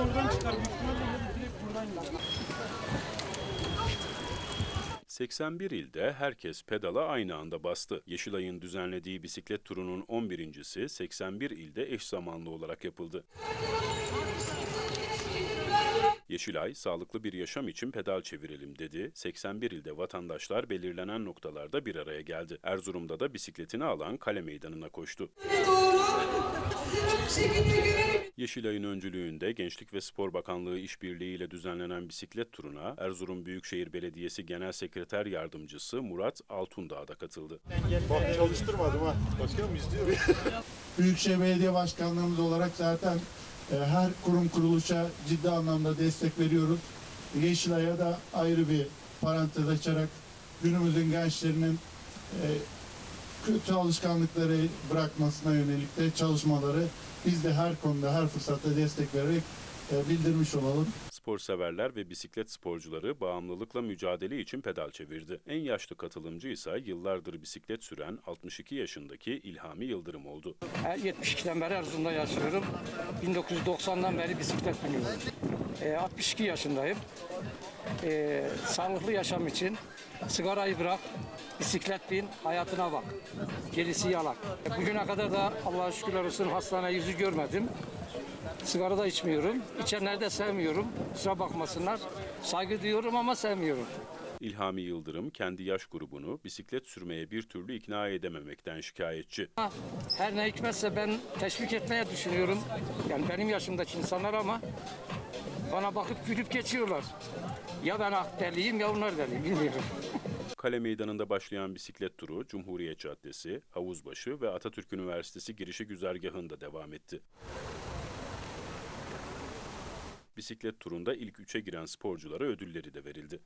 oradan çıkar. Büyük ihtimalle direkt buradan gider. 81 ilde herkes pedala aynı anda bastı. Yeşilay'ın düzenlediği bisiklet turunun 11.si 81 ilde eş zamanlı olarak yapıldı. Yeşilay, sağlıklı bir yaşam için pedal çevirelim dedi. 81 ilde vatandaşlar belirlenen noktalarda bir araya geldi. Erzurum'da da bisikletini alan kale meydanına koştu. Yeşilay'ın öncülüğünde Gençlik ve Spor Bakanlığı işbirliğiyle düzenlenen bisiklet turuna Erzurum Büyükşehir Belediyesi Genel Sekreter Yardımcısı Murat Altundağ da katıldı. Bak çalıştırmadım ha. Başkanım izliyor. Büyükşehir Belediye Başkanlığımız olarak zaten e, her kurum kuruluşa ciddi anlamda destek veriyoruz. Yeşilay'a da ayrı bir parantez açarak günümüzün gençlerinin e, kötü alışkanlıkları bırakmasına yönelik de çalışmaları biz de her konuda her fırsatta destek vererek e, bildirmiş olalım. Spor severler ve bisiklet sporcuları bağımlılıkla mücadele için pedal çevirdi. En yaşlı katılımcı ise yıllardır bisiklet süren 62 yaşındaki İlhami Yıldırım oldu. 72'den beri Erzurum'da yaşıyorum. 1990'dan beri bisiklet biniyorum. Ee, 62 yaşındayım. Ee, sağlıklı yaşam için sigarayı bırak, bisiklet bin, hayatına bak. Gerisi yalan. Bugüne kadar da Allah'a şükürler olsun hastane yüzü görmedim. Sigara da içmiyorum. İçenleri de sevmiyorum. Kusura bakmasınlar. Saygı duyuyorum ama sevmiyorum. İlhami Yıldırım kendi yaş grubunu bisiklet sürmeye bir türlü ikna edememekten şikayetçi. Her ne hikmetse ben teşvik etmeye düşünüyorum. Yani benim yaşımdaki insanlar ama bana bakıp gülüp geçiyorlar. Ya ben ah deliyim ya onlar deliyim bilmiyorum. Kale Meydanı'nda başlayan bisiklet turu Cumhuriyet Caddesi, Havuzbaşı ve Atatürk Üniversitesi girişi güzergahında devam etti. Bisiklet turunda ilk üçe giren sporculara ödülleri de verildi.